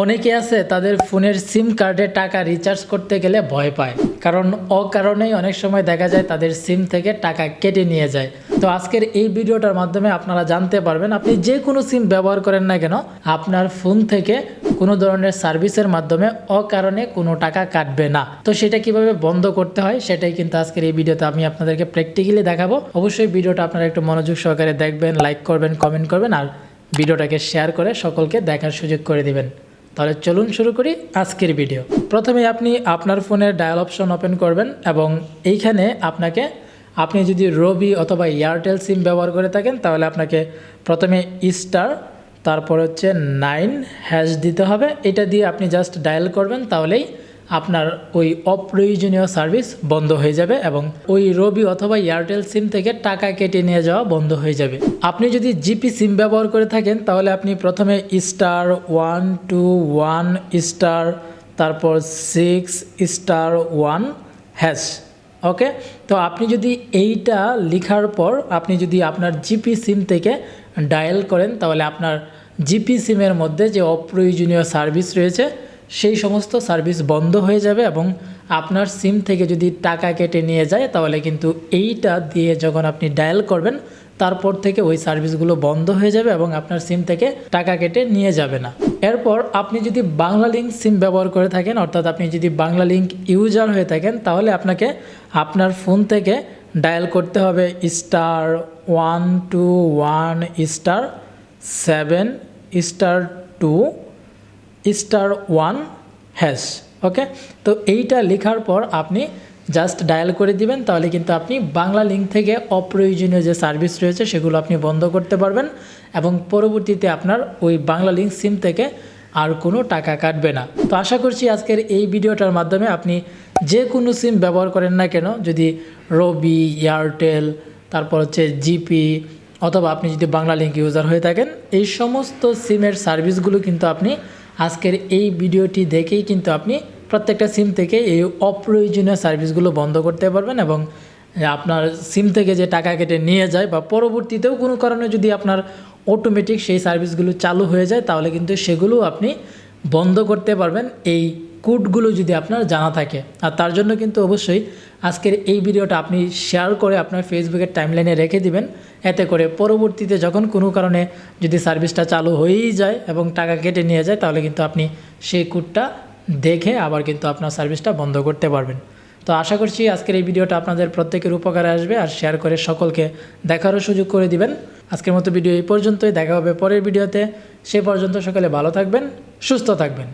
অনেকে আছে তাদের ফোনের সিম কার্ডে টাকা রিচার্জ করতে গেলে ভয় পায়। কারণ অকারণেই অনেক সময় দেখা যায় তাদের সিম থেকে টাকা কেটে নিয়ে যায়। তো আজকের এই ভিডিওটার মাধ্যমে আপনারা জানতে পারবেন, আপনি যে কোনো সিম ব্যবহার করেন না কেন, আপনার ফোন থেকে কোনো ধরনের সার্ভিসের মাধ্যমে অকারণে কোনো টাকা কাটবে না। তো সেটা কীভাবে বন্ধ করতে হয়, সেটাই কিন্তু আজকের এই ভিডিওতে আমি আপনাদেরকে প্র্যাকটিক্যালি দেখাবো। অবশ্যই ভিডিওটা আপনারা একটু মনোযোগ সহকারে দেখবেন লাইক করবেন কমেন্ট করবেন, আর ভিডিওটাকে শেয়ার করে সকলকে দেখার সুযোগ করে দিবেন। তাহলে চলুন শুরু করি আজকের ভিডিও প্রথমে আপনি আপনার ফোনের ডায়াল অপশন ওপেন করবেন এবং এইখানে আপনাকে, আপনি যদি রবি অথবা এয়ারটেল সিম ব্যবহার করে থাকেন, তাহলে আপনাকে প্রথমে স্টার তারপর হচ্ছে নাইন হ্যাশ দিতে হবে। এটা দিয়ে আপনি জাস্ট ডায়াল করবেন, তাহলেই আপনার ওই অপ্রয়োজনীয় সার্ভিস বন্ধ হয়ে যাবে এবং ওই রবি অথবা এয়ারটেল সিম থেকে টাকা কেটে নিয়ে যাওয়া বন্ধ হয়ে যাবে। আপনি যদি জিপি সিম ব্যবহার করে থাকেন, তাহলে আপনি প্রথমে star one two one star, তারপর six star one hash, okay? তো আপনি যদি এইটা লেখার পর আপনি যদি আপনার জিপি সিম থেকে ডায়াল করেন, তাহলে আপনার জিপি সিমের মধ্যে যে অপ্রয়োজনীয় সার্ভিস রয়েছে সেই সমস্ত সার্ভিস বন্ধ হয়ে যাবে এবং আপনার সিম থেকে যদি টাকা কেটে নিয়ে যায়, তাহলে কিন্তু এইটা দিয়ে যখন আপনি ডায়াল করবেন, তারপর থেকে ওই সার্ভিসগুলো বন্ধ হয়ে যাবে এবং আপনার সিম থেকে টাকা কেটে নিয়ে যাবে না। এরপর আপনি যদি বাংলা লিঙ্ক সিম ব্যবহার করে থাকেন, অর্থাৎ আপনি যদি বাংলা লিঙ্ক ইউজার হয়ে থাকেন, তাহলে আপনাকে আপনার ফোন থেকে ডায়াল করতে হবে star one two one star seven star two star one hash okay তো এইটা লেখার পর আপনি জাস্ট ডায়াল করে দিবেন, তাহলে কিন্তু আপনি বাংলা লিঙ্ক থেকে অপ্রয়োজনীয় যে সার্ভিস রয়েছে সেগুলো আপনি বন্ধ করতে পারবেন এবং পরবর্তীতে আপনার ওই বাংলা লিঙ্ক সিম থেকে আর কোনো টাকা কাটবে না। তো আশা করছি আজকের এই ভিডিওটার মাধ্যমে আপনি যে কোনো সিম ব্যবহার করেন না কেন, যদি রবি এয়ারটেল তারপর হচ্ছে জিপি অথবা আপনি যদি বাংলা লিঙ্ক ইউজার হয়ে থাকেন, এই সমস্ত সিমের সার্ভিসগুলো কিন্তু আপনি আজকের এই ভিডিওটি দেখেই কিন্তু আপনি প্রত্যেকটা সিম থেকে এই অপ্রয়োজনীয় সার্ভিসগুলো বন্ধ করতে পারবেন এবং আপনার সিম থেকে যে টাকা কেটে নিয়ে যায় বা পরবর্তীতেও কোনো কারণে যদি আপনার অটোমেটিক সেই সার্ভিসগুলো চালু হয়ে যায়, তাহলে কিন্তু সেগুলো আপনি বন্ধ করতে পারবেন এই কোডগুলো যদি আপনার জানা থাকে, আর তার জন্য কিন্তু অবশ্যই আজকের এই ভিডিওটা আপনি শেয়ার করে আপনার ফেসবুকের টাইমলাইনে রেখে দিবেন। এতে করে পরবর্তীতে যখন কোনো কারণে যদি সার্ভিসটা চালু হয়েই যায় এবং টাকা কেটে নিয়ে যায়, তাহলে কিন্তু আপনি সেই কোডটা দেখে আবার কিন্তু আপনার সার্ভিসটা বন্ধ করতে পারবেন। তো আশা করছি আজকের এই ভিডিওটা আপনাদের প্রত্যেকের উপকারে আসবে, আর শেয়ার করে সকলকে দেখারও সুযোগ করে দিবেন। আজকের মতো ভিডিও এই পর্যন্তই, দেখা হবে পরের ভিডিওতে। সে পর্যন্ত সকলে ভালো থাকবেন, সুস্থ থাকবেন।